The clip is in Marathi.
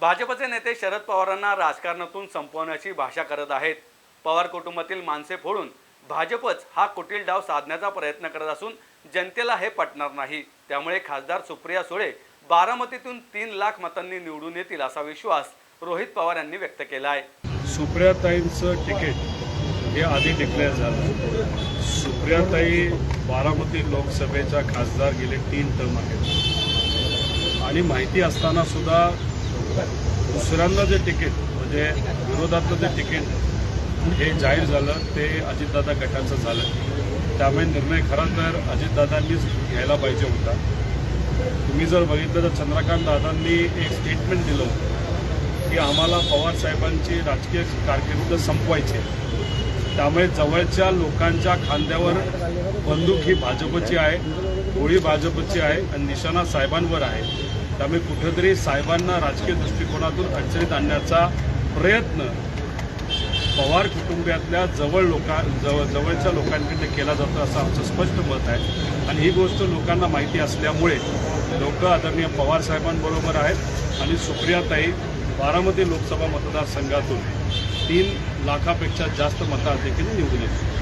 भाजपचे नेते शरद पवारांना राजकारणातून संपवण्याची भाषा करत आहेत. पवार कुटुंबातील माणसे फोडून भाजपच हा कुटील डाव साधण्याचा प्रयत्न करत असून जनतेला हे पटणार नाही. त्यामुळे खासदार सुप्रिया सुळे बारामतीतून तीन लाख मतांनी निवडून येतील असा विश्वास रोहित पवार यांनी व्यक्त केला आहे सुप्रियाताईंचं तिकीट हे आधी डिक्लेअर झालं. सुप्रियाताई बारामती लोकसभेच्या खासदार गेले तीन टर्म आहेत. आणि माहिती असताना सुद्धा दुसऱ्यांदा जे तिकीट म्हणजे विरोधातलं जे तिकीट हे जाहीर झालं ते अजितदादा गटाचं झालं. त्यामुळे निर्णय खरा तर अजितदादांनीच घ्यायला पाहिजे होता. तुम्ही जर बघितलं तर चंद्रकांत दादांनी एक स्टेटमेंट दिलं होतं की आम्हाला पवार साहेबांची राजकीय कारकीर्द संपवायची आहे. त्यामुळे जवळच्या लोकांच्या खांद्यावर बंदूक ही भाजपची आहे गोळी भाजपची आहे आणि निशाणा साहेबांवर आहे. त्यामुळे कुठेतरी साहेबांना राजकीय दृष्टिकोनातून अडचणीत आणण्याचा प्रयत्न पवार कुटुंबियातल्या जवळ लोका जवळ जवळच्या लोकांकडनं केला जातो असं आमचं स्पष्ट मत आहे. आणि ही गोष्ट लोकांना माहिती असल्यामुळे लोक आदरणीय पवार साहेबांबरोबर आहेत आणि सुप्रियाताई बारामती लोकसभा मतदारसंघातून तीन लाखापेक्षा जास्त मताधिक्याने निवडून येतील.